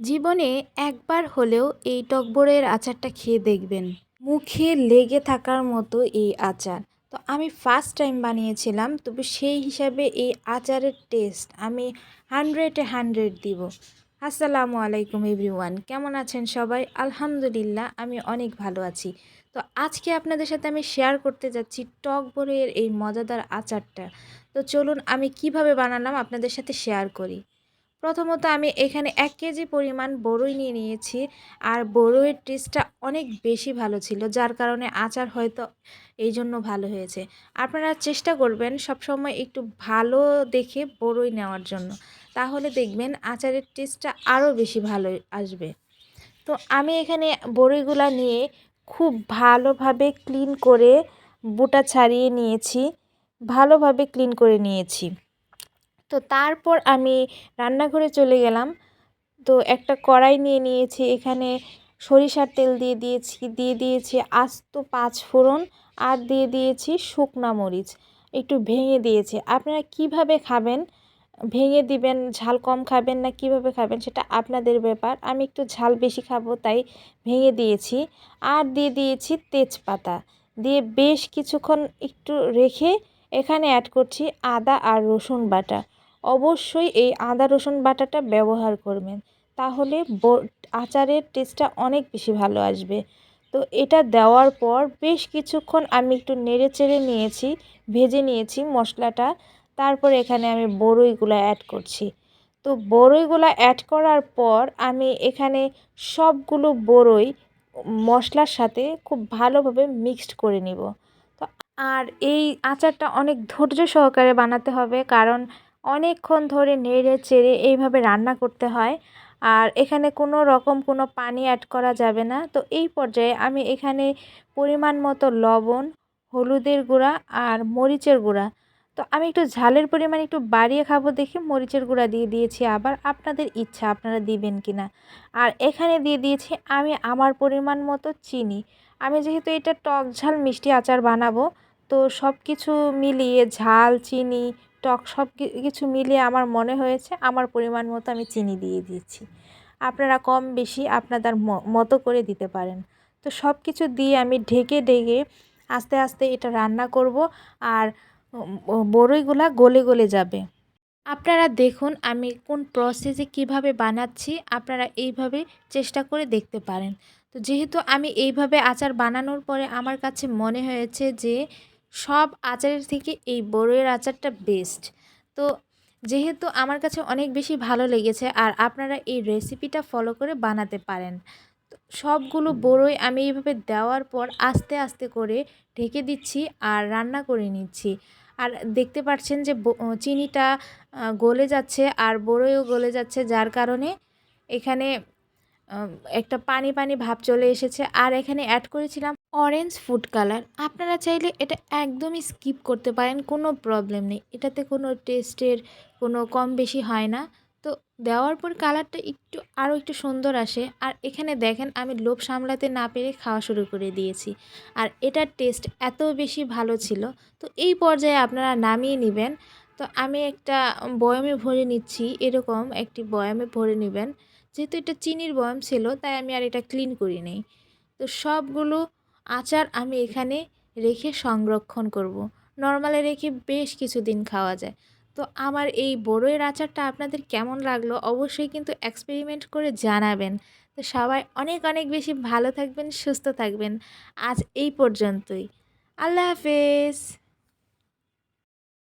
জীবনে একবার হলেও এই টকবরের আচারটা খেয়ে দেখবেন। মুখে লেগে থাকার মতো এই আচার। তো আমি ফার্স্ট টাইম বানিয়েছিলাম, তবে সেই হিসাবে এই আচারের টেস্ট আমি হান্ড্রেডে হান্ড্রেড দিব। আসসালামু আলাইকুম এভরিওয়ান কেমন আছেন সবাই? আলহামদুলিল্লাহ, আমি অনেক ভালো আছি। তো আজকে আপনাদের সাথে আমি শেয়ার করতে যাচ্ছি টক বড়ের এই মজাদার আচারটা। তো চলুন আমি কীভাবে বানালাম আপনাদের সাথে শেয়ার করি। প্রথমত আমি এখানে এক কেজি পরিমাণ বড়ই নিয়ে নিয়েছি, আর বড়ইয়ের টেস্টটা অনেক বেশি ভালো ছিল, যার কারণে আচার হয়তো এই জন্য ভালো হয়েছে। আপনারা চেষ্টা করবেন সবসময় একটু ভালো দেখে বড়ই নেওয়ার জন্য। তাহলে দেখবেন আচারের টেস্টটা আরও বেশি ভালো আসবে। তো আমি এখানে বড়ইগুলা নিয়ে খুব ভালোভাবে ক্লিন করে, বুটা ছাড়িয়ে নিয়েছি, ভালোভাবে ক্লিন করে নিয়েছি। তো তারপর আমি রান্নাঘরে চলে গেলাম। তো একটা কড়াই নিয়ে নিয়েছি, এখানে সরিষার তেল দিয়ে দিয়েছি দিয়ে দিয়েছি আস্ত পাঁচ ফোড়ন আর দিয়ে দিয়েছি শুকনা মরিচ। একটু ভেঙে দিয়েছি। আপনারা কীভাবে খাবেন? ভেঙে দিবেন, ঝাল কম খাবেন না কীভাবে খাবেন সেটা আপনাদের ব্যাপার। আমি একটু ঝাল বেশি খাব তাই ভেঙে দিয়েছি। আর দিয়ে দিয়েছি তেজপাতা। দিয়ে বেশ কিছুক্ষণ একটু রেখে এখানে অ্যাড করছি আদা আর রসুন বাটা। অবশ্যই এই আদা, রসুন বাটাটা ব্যবহার করবেন। তাহলে আচারের টেস্টটা অনেক বেশি ভালো আসবে। তো এটা দেওয়ার পর বেশ কিছুক্ষণ আমি একটু নেড়ে চেড়ে নিয়েছি, ভেজে নিয়েছি মশলাটা। তারপর এখানে আমি বড়ইগুলো অ্যাড করছি। তো বড়ইগুলো অ্যাড করার পর আমি এখানে সবগুলো বড়ই মশলার সাথে খুব ভালোভাবে মিক্সড করে নিব। তো আর এই আচারটা অনেক ধৈর্য সহকারে বানাতে হবে, কারণ অনেকক্ষণ ধরে নেড়ে চেড়ে এইভাবে রান্না করতে হয়। আর এখানে কোনো রকম কোনো পানি অ্যাড করা যাবে না। তো এই পর্যায়ে আমি এখানে পরিমাণ মতো লবণ, হলুদের গুঁড়া আর মরিচের গুঁড়া। তো আমি একটু ঝালের পরিমাণ একটু বাড়িয়ে খাব দেখে মরিচের গুঁড়া দিয়ে দিয়েছি আবার আপনাদের ইচ্ছা আপনারা দিবেন কি না আর এখানে দিয়ে দিয়েছি আমি আমার পরিমাণ মতো চিনি। আমি যেহেতু এটা টক ঝাল মিষ্টি আচার বানাবো, তো সব কিছু মিলিয়ে ঝাল, চিনি টক সব কিছু মিলিয়ে আমার মনে হয়েছে, আমার পরিমাণ মতো আমি চিনি দিয়ে দিয়েছি। আপনারা কম বেশি আপনাদের মতো করে দিতে পারেন। তো সব কিছু দিয়ে আমি ঢেকে ঢেকে আস্তে আস্তে এটা রান্না করব আর বড়ইগুলা গলে গলে যাবে। আপনারা দেখুন আমি কোন প্রসেসে কীভাবে বানাচ্ছি, আপনারা এইভাবে চেষ্টা করে দেখতে পারেন। তো যেহেতু আমি এইভাবে আচার বানানোর পরে আমার কাছে মনে হয়েছে যে সব আচারের থেকে এই বড়ইয়ের আচারটা বেস্ট তো যেহেতু আমার কাছে অনেক বেশি ভালো লেগেছে, আর আপনারা এই রেসিপিটা ফলো করে বানাতে পারেন। সবগুলো বড়ই আমি এইভাবে দেওয়ার পর আস্তে আস্তে করে ঢেকে দিচ্ছি আর রান্না করে নিচ্ছি। আর দেখতে পাচ্ছেন যে চিনিটা গলে যাচ্ছে আর বড়ইও গলে যাচ্ছে, যার কারণে এখানে একটা পানি পানি ভাব চলে এসেছে। আর এখানে অ্যাড করেছিলাম অরেঞ্জ ফুড কালার আপনারা চাইলে এটা একদমই স্কিপ করতে পারেন, কোনো প্রবলেম নেই। এটাতে কোনো টেস্টের কোনো কম বেশি হয় না। তো দেওয়ার পর কালারটা একটু, আরও একটু সুন্দর আসে। আর এখানে দেখেন, আমি লোভ সামলাতে না পেরে খাওয়া শুরু করে দিয়েছি। আর এটার টেস্ট এত বেশি ভালো ছিল। তো এই পর্যায়ে আপনারা নামিয়ে নেবেন। তো আমি একটা বয়ামে ভরে নিচ্ছি, এরকম একটি বয়ামে ভরে নেবেন। যেহেতু এটা চিনির বয়াম ছিল, তাই আমি আর এটা ক্লিন করি নেই। তো সবগুলো আচার আমি এখানে রেখে সংরক্ষণ করব। নর্মালে রেখে বেশ কিছুদিন খাওয়া যায়। তো আমার এই বড়ইয়ের আচারটা আপনাদের কেমন লাগল অবশ্যই কিন্তু এক্সপেরিমেন্ট করে জানাবেন। তো সবাই অনেক অনেক বেশি ভালো থাকবেন, সুস্থ থাকবেন। আজ এই পর্যন্তই। আল্লাহ হাফেজ।